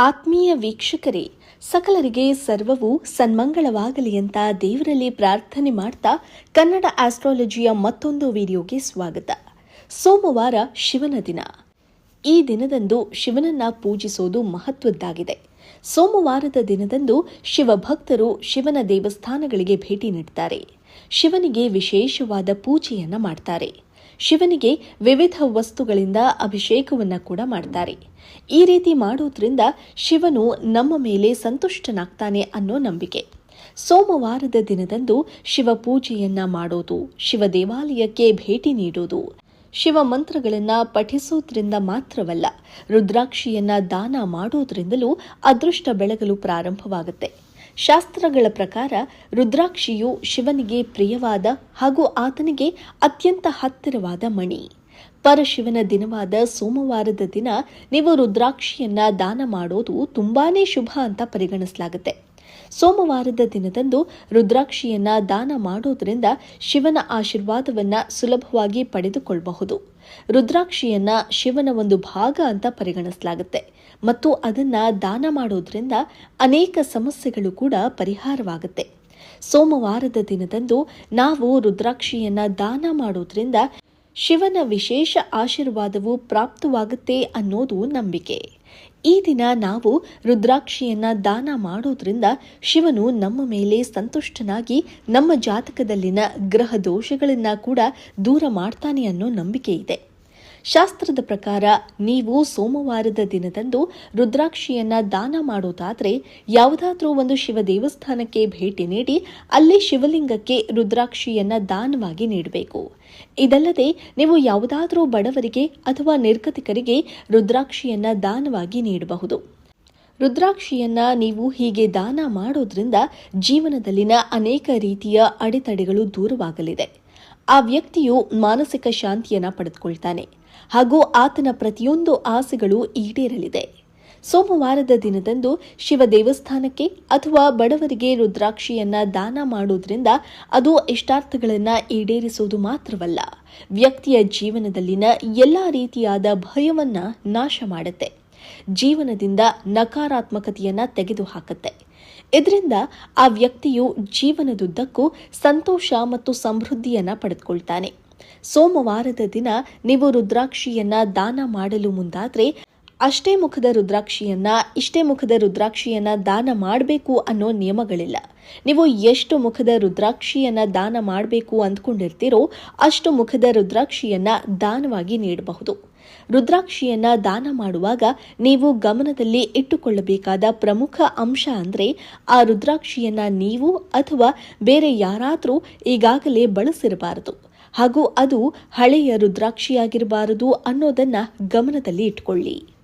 ಆತ್ಮೀಯ ವೀಕ್ಷಕರೇ, ಸಕಲರಿಗೆ ಸರ್ವವು ಸನ್ಮಂಗಳವಾಗಲಿ ಅಂತ ದೇವರಲ್ಲಿ ಪ್ರಾರ್ಥನೆ ಮಾಡ್ತಾ ಕನ್ನಡ ಆಸ್ಟ್ರಾಲಜಿಯ ಮತ್ತೊಂದು ವಿಡಿಯೋಗೆ ಸ್ವಾಗತ. ಸೋಮವಾರ ಶಿವನ ದಿನ. ಈ ದಿನದಂದು ಶಿವನನ್ನ ಪೂಜಿಸೋದು ಮಹತ್ವದ್ದಾಗಿದೆ. ಸೋಮವಾರದ ದಿನದಂದು ಶಿವಭಕ್ತರು ಶಿವನ ದೇವಸ್ಥಾನಗಳಿಗೆ ಭೇಟಿ ನೀಡುತ್ತಾರೆ ಶಿವನಿಗೆ ವಿಶೇಷವಾದ ಪೂಜೆಯನ್ನ ಮಾಡ್ತಾರೆ. ಶಿವನಿಗೆ ವಿವಿಧ ವಸ್ತುಗಳಿಂದ ಅಭಿಷೇಕವನ್ನ ಕೂಡ ಮಾಡ್ತಾರೆ. ಈ ರೀತಿ ಮಾಡೋದ್ರಿಂದ ಶಿವನು ನಮ್ಮ ಮೇಲೆ ಸಂತುಷ್ಟನಾಗ್ತಾನೆ ಅನ್ನೋ ನಂಬಿಕೆ. ಸೋಮವಾರದ ದಿನದಂದು ಶಿವ ಪೂಜೆಯನ್ನ ಮಾಡೋದು, ಶಿವ ದೇವಾಲಯಕ್ಕೆ ಭೇಟಿ ನೀಡೋದು ಶಿವ ಮಂತ್ರಗಳನ್ನ ಪಠಿಸೋದ್ರಿಂದ ಮಾತ್ರವಲ್ಲ, ರುದ್ರಾಕ್ಷಿಯನ್ನ ದಾನ ಮಾಡೋದ್ರಿಂದಲೂ ಅದೃಷ್ಟ ಬೆಳಗಲು ಪ್ರಾರಂಭವಾಗುತ್ತೆ. ಶಾಸ್ತ್ರಗಳ ಪ್ರಕಾರ ರುದ್ರಾಕ್ಷಿಯು ಶಿವನಿಗೆ ಪ್ರಿಯವಾದ ಹಾಗೂ ಆತನಿಗೆ ಅತ್ಯಂತ ಹತ್ತಿರವಾದ ಮಣಿ. ಪರಶಿವನ ದಿನವಾದ ಸೋಮವಾರದ ದಿನ ನೀವು ರುದ್ರಾಕ್ಷಿಯನ್ನ ದಾನ ಮಾಡೋದು ತುಂಬಾನೇ ಶುಭ ಅಂತ ಪರಿಗಣಿಸಲಾಗುತ್ತೆ. ಸೋಮವಾರದ ದಿನದಂದು ರುದ್ರಾಕ್ಷಿಯನ್ನ ದಾನ ಮಾಡೋದ್ರಿಂದ ಶಿವನ ಆಶೀರ್ವಾದವನ್ನ ಸುಲಭವಾಗಿ ಪಡೆದುಕೊಳ್ಳಬಹುದು ರುದ್ರಾಕ್ಷಿಯನ್ನ ಶಿವನ ಒಂದು ಭಾಗ ಅಂತ ಪರಿಗಣಿಸಲಾಗುತ್ತೆ. ಮತ್ತು ಅದನ್ನ ದಾನ ಮಾಡೋದ್ರಿಂದ ಅನೇಕ ಸಮಸ್ಯೆಗಳು ಕೂಡ ಪರಿಹಾರವಾಗುತ್ತೆ. ಸೋಮವಾರದ ದಿನದಂದು ನಾವು ರುದ್ರಾಕ್ಷಿಯನ್ನ ದಾನ ಮಾಡೋದ್ರಿಂದ ಶಿವನ ವಿಶೇಷ ಆಶೀರ್ವಾದವು ಪ್ರಾಪ್ತವಾಗುತ್ತೆ ಅನ್ನೋದು ನಂಬಿಕೆ. ಈ ದಿನ ನಾವು ರುದ್ರಾಕ್ಷಿಯನ್ನ ದಾನ ಮಾಡೋದ್ರಿಂದ ಶಿವನು ನಮ್ಮ ಮೇಲೆ ಸಂತುಷ್ಟನಾಗಿ ನಮ್ಮ ಜಾತಕದಲ್ಲಿನ ಗ್ರಹ ದೋಷಗಳನ್ನ ಕೂಡ ದೂರ ಮಾಡ್ತಾನೆ ಅನ್ನೋ ನಂಬಿಕೆ ಇದೆ. ಶಾಸ್ತ್ರದ ಪ್ರಕಾರ ನೀವು ಸೋಮವಾರದ ದಿನದಂದು ರುದ್ರಾಕ್ಷಿಯನ್ನ ದಾನ ಮಾಡೋದಾದ್ರೆ ಯಾವುದಾದ್ರೂ ಒಂದು ಶಿವ ದೇವಸ್ಥಾನಕ್ಕೆ ಭೇಟಿ ನೀಡಿ ಅಲ್ಲಿ ಶಿವಲಿಂಗಕ್ಕೆ ರುದ್ರಾಕ್ಷಿಯನ್ನ ದಾನವಾಗಿ ನೀಡಬೇಕು. ಇದಲ್ಲದೆ ನೀವು ಯಾವುದಾದ್ರೂ ಬಡವರಿಗೆ ಅಥವಾ ನಿರ್ಗತಿಕರಿಗೆ ರುದ್ರಾಕ್ಷಿಯನ್ನ ದಾನವಾಗಿ ನೀಡಬಹುದು. ರುದ್ರಾಕ್ಷಿಯನ್ನ ನೀವು ಹೀಗೆ ದಾನ ಮಾಡೋದ್ರಿಂದ ಜೀವನದಲ್ಲಿನ ಅನೇಕ ರೀತಿಯ ಅಡೆತಡೆಗಳು ದೂರವಾಗಲಿದೆ. ಆ ವ್ಯಕ್ತಿಯು ಮಾನಸಿಕ ಶಾಂತಿಯನ್ನು ಪಡೆದುಕೊಳ್ತಾನೆ ಹಾಗೂ ಆತನ ಪ್ರತಿಯೊಂದು ಆಸೆಗಳು ಈಡೇರಲಿದೆ. ಸೋಮವಾರದ ದಿನದಂದು ಶಿವ ದೇವಸ್ಥಾನಕ್ಕೆ ಅಥವಾ ಬಡವರಿಗೆ ರುದ್ರಾಕ್ಷಿಯನ್ನ ದಾನ ಮಾಡುವುದರಿಂದ ಅದು ಇಷ್ಟಾರ್ಥಗಳನ್ನು ಈಡೇರಿಸುವುದು ಮಾತ್ರವಲ್ಲ, ವ್ಯಕ್ತಿಯ ಜೀವನದಲ್ಲಿನ ಎಲ್ಲ ರೀತಿಯಾದ ಭಯವನ್ನ ನಾಶ ಮಾಡುತ್ತೆ. ಜೀವನದಿಂದ ನಕಾರಾತ್ಮಕತೆಯನ್ನ ತೆಗೆದುಹಾಕುತ್ತೆ. ಇದರಿಂದ ಆ ವ್ಯಕ್ತಿಯು ಜೀವನದುದ್ದಕ್ಕೂ ಸಂತೋಷ ಮತ್ತು ಸಮೃದ್ಧಿಯನ್ನ ಪಡೆದುಕೊಳ್ತಾನೆ. ಸೋಮವಾರದ ದಿನ ನೀವು ರುದ್ರಾಕ್ಷಿಯನ್ನ ದಾನ ಮಾಡಲು ಮುಂದಾದ್ರೆ ಅಷ್ಟೇ ಮುಖದ ರುದ್ರಾಕ್ಷಿಯನ್ನ, ಇಷ್ಟೇ ಮುಖದ ರುದ್ರಾಕ್ಷಿಯನ್ನ ದಾನ ಮಾಡಬೇಕು ಅನ್ನೋ ನಿಯಮಗಳಿಲ್ಲ. ನೀವು ಎಷ್ಟು ಮುಖದ ರುದ್ರಾಕ್ಷಿಯನ್ನ ದಾನ ಮಾಡಬೇಕು ಅಂದ್ಕೊಂಡಿರ್ತೀರೋ ಅಷ್ಟು ಮುಖದ ರುದ್ರಾಕ್ಷಿಯನ್ನ ದಾನವಾಗಿ ನೀಡಬಹುದು. ರುದ್ರಾಕ್ಷಿಯನ್ನ ದಾನ ಮಾಡುವಾಗ ನೀವು ಗಮನದಲ್ಲಿ ಇಟ್ಟುಕೊಳ್ಳಬೇಕಾದ ಪ್ರಮುಖ ಅಂಶ ಅಂದ್ರೆ ಆ ರುದ್ರಾಕ್ಷಿಯನ್ನ ನೀವು ಅಥವಾ ಬೇರೆ ಯಾರಾದರೂ ಈಗಾಗಲೇ ಬಳಸಿರಬಾರದು. ಹಾಗೂ ಅದು ಹಳೆಯ ರುದ್ರಾಕ್ಷಿಯಾಗಿರಬಾರದು ಅನ್ನೋದನ್ನ ಗಮನದಲ್ಲಿ ಇಟ್ಕೊಳ್ಳಿ.